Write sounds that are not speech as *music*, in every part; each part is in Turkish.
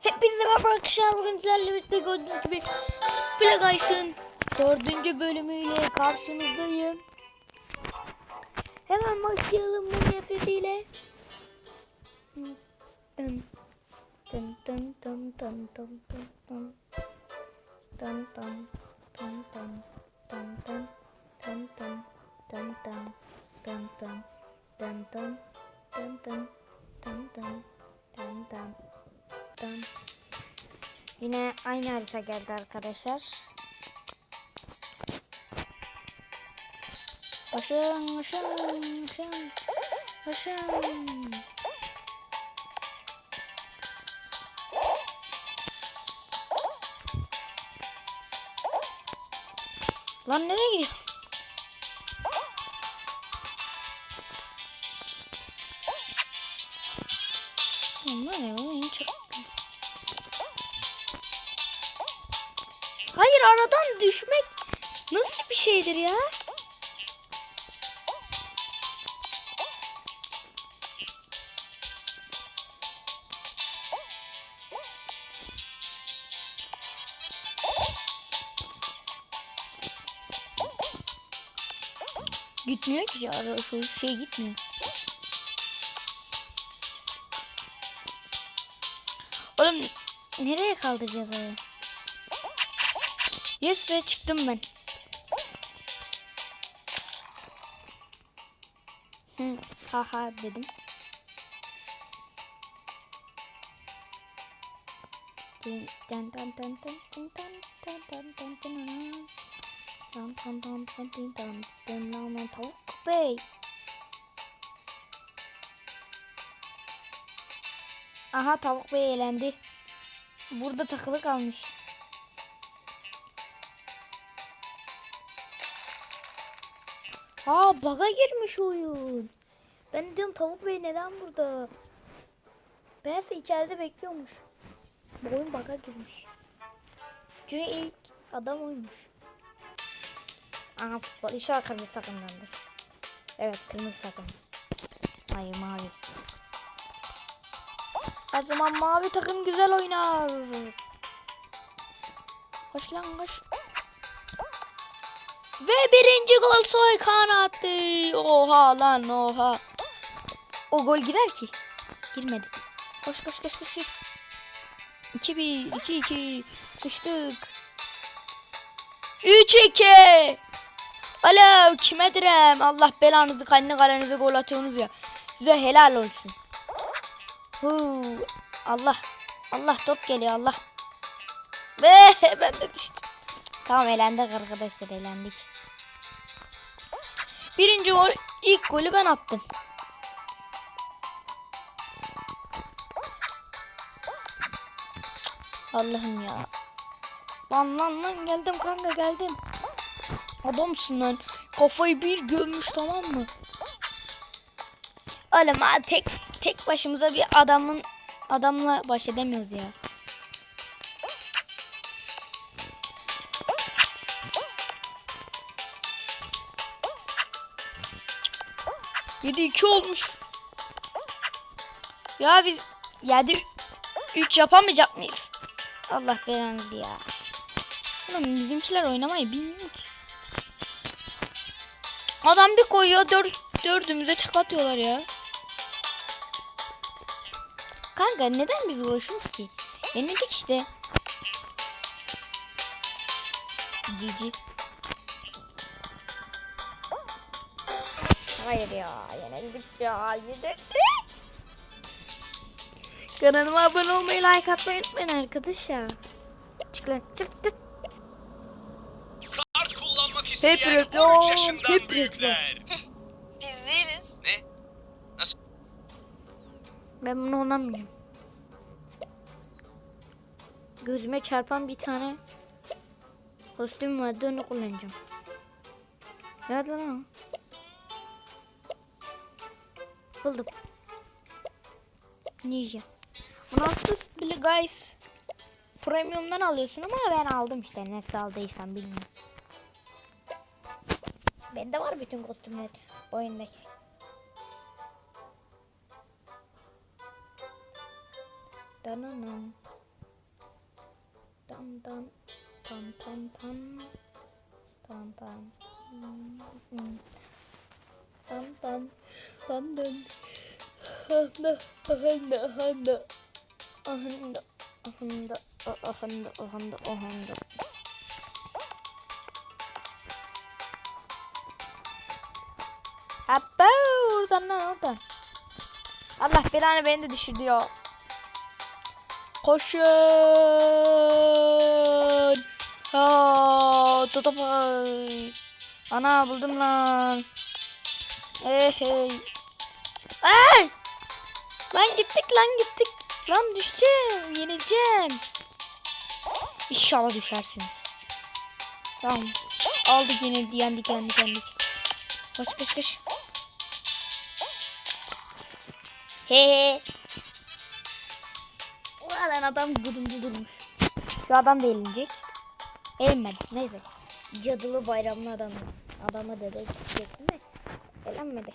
Hepinize merhaba arkadaşlar. Bugün sizlerle birlikte gördüğünüz gibi Guys'ın dördüncü bölümüyle karşınızdayım. Hemen başlayalım bu sesiyle. Dın dın dın dın dın dın dın dın. Dın dın dın dın dın dın dın dın dın dın dın dın dın dın dın dın dın dın dın dın Buradan. Yine aynı harita geldi arkadaşlar. Başım, başım, başım, başım. Lan nereye gidiyor? Ne oğlum çok Hayır aradan düşmek nasıl bir şeydir ya? Gitmiyor ki ya şu şey gitmiyor. Oğlum nereye kaldıracağız ayı? Yes ve çıktım ben. Hı, haha dedim. Tavuk bey. Aha tavuk bey eğlendi. Burada takılı kalmış. Aa baga girmiş oyun. Ben diyorum tavuk bey neden burada? Meğerse içeride bekliyormuş. Bu oyun baga girmiş. Çünkü ilk adam oymuş. Aha futbol. İnşallah kırmızı takımdandır. Evet kırmızı takım. Hayır mavi. Her zaman mavi takım güzel oynar. Koş lan. Ve birinci gol Soykan attı. Oha lan oha. O gol girer ki. Girmedi. Koş koş koş koş. 2-1, 2-2. Sıçtık. 3-2. Alo kime direm? Allah belanızı kendi kalenize gol atıyorsunuz ya. Size helal olsun. Huu. Allah. Allah top geliyor Allah. Ve *laughs* ben de düştüm. Tamam eğlendik arkadaşlar eğlendik. Birinci gol ilk golü ben attım. Allah'ım ya. Lan lan lan geldim kanka geldim. Adamsın lan. Kafayı bir gömmüş tamam mı? Oğlum tek tek başımıza bir adamın adamla baş edemiyoruz ya. Yedi iki olmuş. Ya biz yedi üç yapamayacak mıyız? Allah belanızı ya. Oğlum bizimkiler oynamayı bilmiyor ki. Adam bir koyuyor dört, dördümüze tek atıyorlar ya. Kanka neden biz uğraşıyoruz ki? Yenildik işte. Cici. Hayır ya yenildik ya yenildik. Kanalıma abone olmayı like atmayı unutmayın arkadaşlar. Çık lan çık çık. Kart kullanmak isteyen Hep 13 reklam, yaşından hep büyükler. Biz değiliz. Ne? Nasıl? Ben bunu oynamıyorum. Gözüme çarpan bir tane kostüm vardı onu kullanacağım. Nerede lan? Buldum. Ninja. Bunu bile guys premium'dan alıyorsun ama ben aldım işte nasıl aldıysan bilmiyorum. Bende var bütün kostümler oyundaki. Dananam. Tan tan tan tan tan tan Hmm. Tan tan tan tan ahanda ahanda ahanda ahanda ahanda ahanda ahanda ahanda Abba oradan lan oradan. Allah belanı beni de düşürdü ya. Koşun. Ha, tutapay. Ana buldum lan. Hey hey. Ay! Lan gittik lan gittik. Lan düşeceğim. Yenileceğim. İnşallah düşersiniz. Tamam. Aldık yenildi yendik yendik yendik. Koş koş koş. He he. Adam gudumcu durmuş. Şu adam da eğlenecek. Eğlenmedi. Neyse. Cadılı bayramlı adam. Adama dede diyecektim de. Eğlenmedi.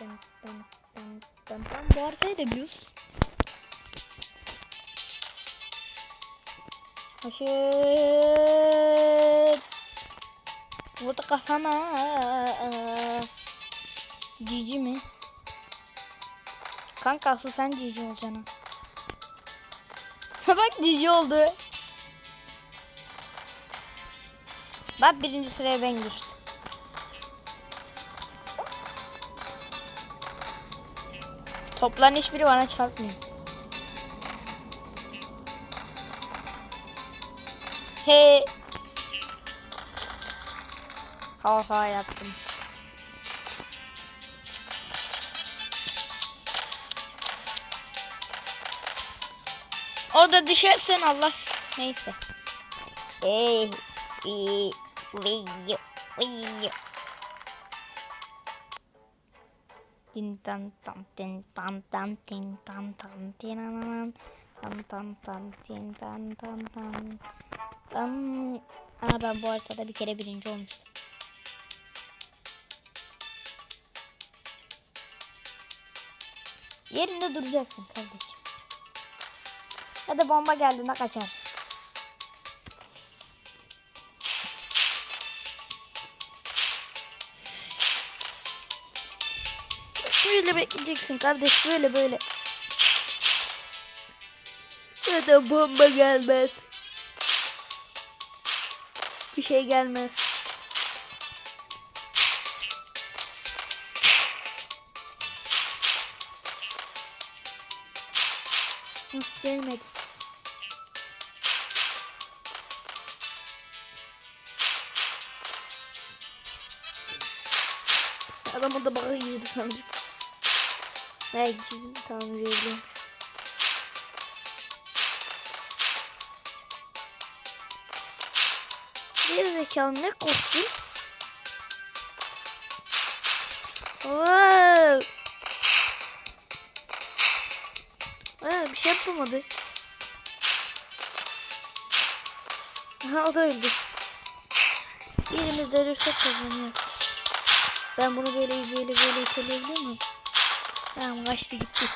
Dın dın dın dın. Bu haritayı da biliyoruz. Mi? Kanka asıl sen cici olacaksın. *laughs* Bak cici oldu. Bak birinci sıraya ben geçtim. Topların hiçbiri bana çarpmıyor. He. Ha yaptım. Orada düşersen Allah neyse. Hey. Video. Video. Din tam tam din tam tam din tam tam din tam tam tam tam din tam tam tam. Tam. Aa ben bu haritada bir kere birinci olmuştum. Yerinde duracaksın kardeşim. Ya da bomba geldiğinde kaçarsın. Böyle bekleyeceksin kardeş böyle böyle. Ya da bomba gelmez. Bir şey gelmez. Hı, gelmedi. Adam orada baka girdi sanırım. Belki tamam veriyorum. Geri zekalı ne korktun? Wow. Bir şey yapamadı. Aha o da öldü. Birimiz ölürsek kazanıyoruz. Ben bunu böyle böyle böyle iteleyebilir miyim? Tamam kaçtı gitti.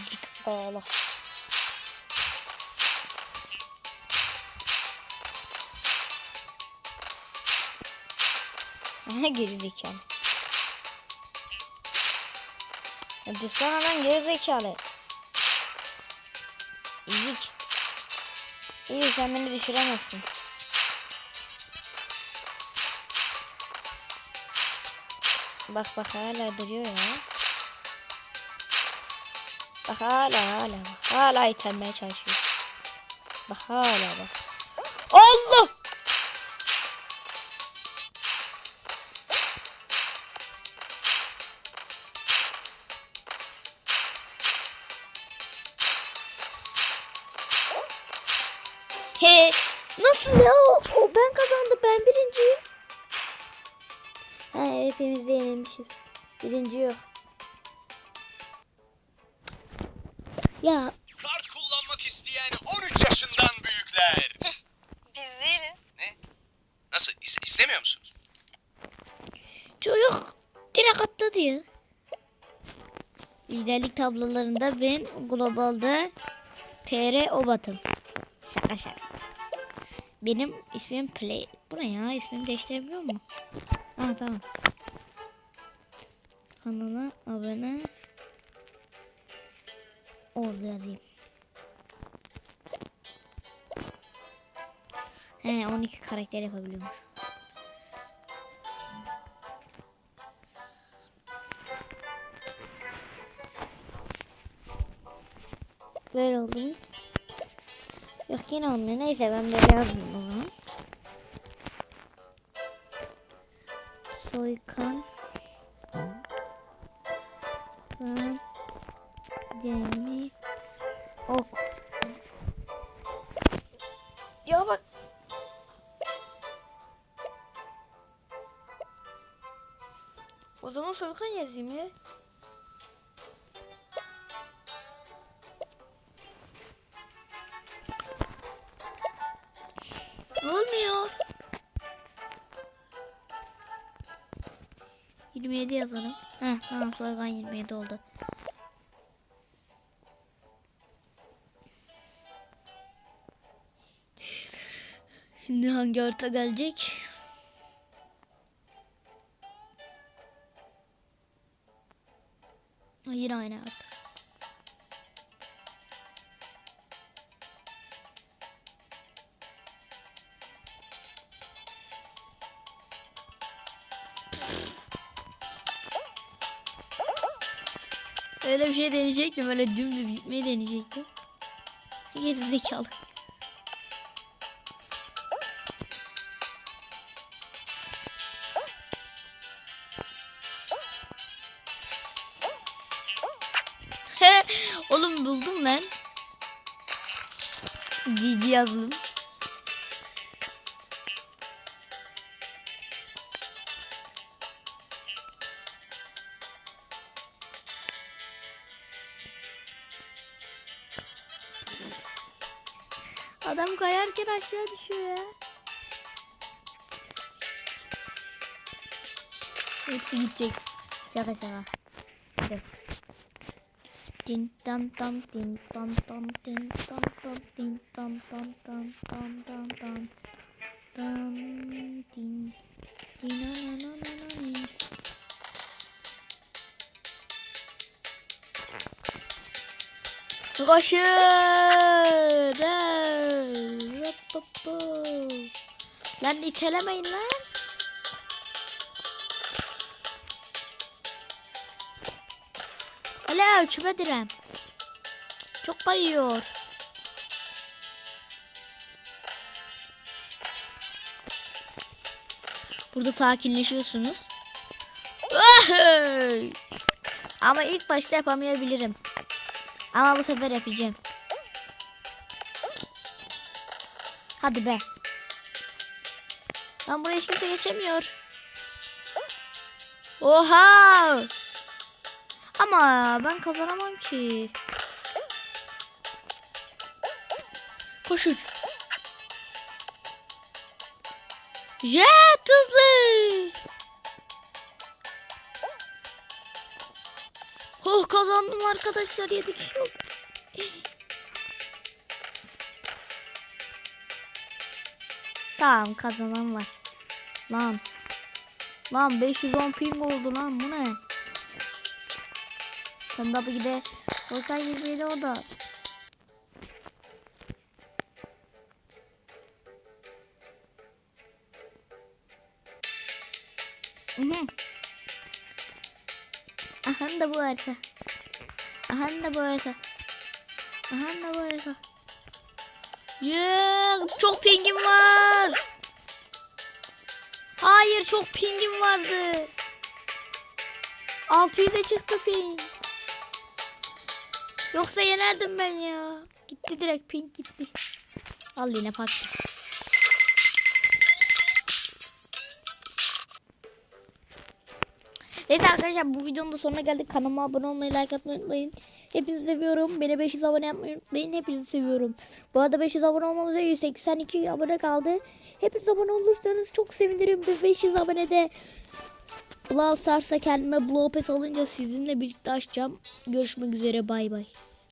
Zik ağla. Aha geri zekalı. Ya dursana lan geri zekalı. İzik. İyi sen beni düşüremezsin. Bak bak hala duruyor ya. Bak hala hala bak. Hala itenmeye çalışıyor. Bak hala bak. Allah! Nasıl ya? O, o ben kazandım. Ben birinciyim. Ha, hepimiz de yenilmişiz. Birinci yok. Ya Kart kullanmak İsteyen 13 yaşından büyükler. Biz değiliz. Ne? Nasıl? İs- istemiyor musunuz? Çocuk direkt atladı ya. Liderlik tablolarında ben globalde PR Obat'ım. Şaka şaka. Benim ismim Play. Bu ne ya? İsmimi değiştirebiliyor mu? Ha tamam. Kanala abone oldu yazayım. He 12 karakter yapabiliyormuş. Böyle oldu yine olmuyor. Neyse ben böyle zaman. Soykan. Ben. Demi. Ok. Ya bak. O zaman soykan yazayım ya. 27 yazalım. Heh tamam soygan 27 oldu. Şimdi hangi harita gelecek? Hayır aynı harita. Öyle bir şey deneyecektim. Öyle dümdüz gitmeyi deneyecektim. Geri zekalı. *laughs* Oğlum buldum ben. Cici yazdım. Adam kayarken aşağı düşüyor ya. Hepsi gidecek. Şaka şaka. Hadi. Din tam tam din tam tam din tam tam din tam tam tam tam tam tam tam din din na na na na na Koşun! Hop. Lan itelemeyin lan. Alo küme direm. Çok kayıyor. Burada sakinleşiyorsunuz. Ama ilk başta yapamayabilirim. Ama bu sefer yapacağım. Hadi be. Lan buraya hiç kimse geçemiyor. Oha! Ama ben kazanamam ki. Koşun. Jet hızlı. Oh kazandım arkadaşlar 7 kişi oldu. Tamam kazanan var. Lan. Lan 510 ping oldu lan bu ne? Sen tabi ki de Volkan 27 o da. Aha da bu harita. Aha da bu harita. Aha da bu harita. Yeah, çok pingim var. Hayır çok pingim vardı. 600'e çıktı ping. Yoksa yenerdim ben ya. Gitti direkt ping gitti. Al yine parça. Evet arkadaşlar bu videonun da sonuna geldik. Kanalıma abone olmayı, like atmayı unutmayın. Hepinizi seviyorum. Beni 500 abone yapmayı unutmayın. Hepinizi seviyorum. Bu arada 500 abone olmamıza 182 abone kaldı. Hepiniz abone olursanız çok sevinirim. Ve 500 abonede Brawl Stars'ta kendime Blow Pass alınca sizinle birlikte açacağım. Görüşmek üzere bay bay.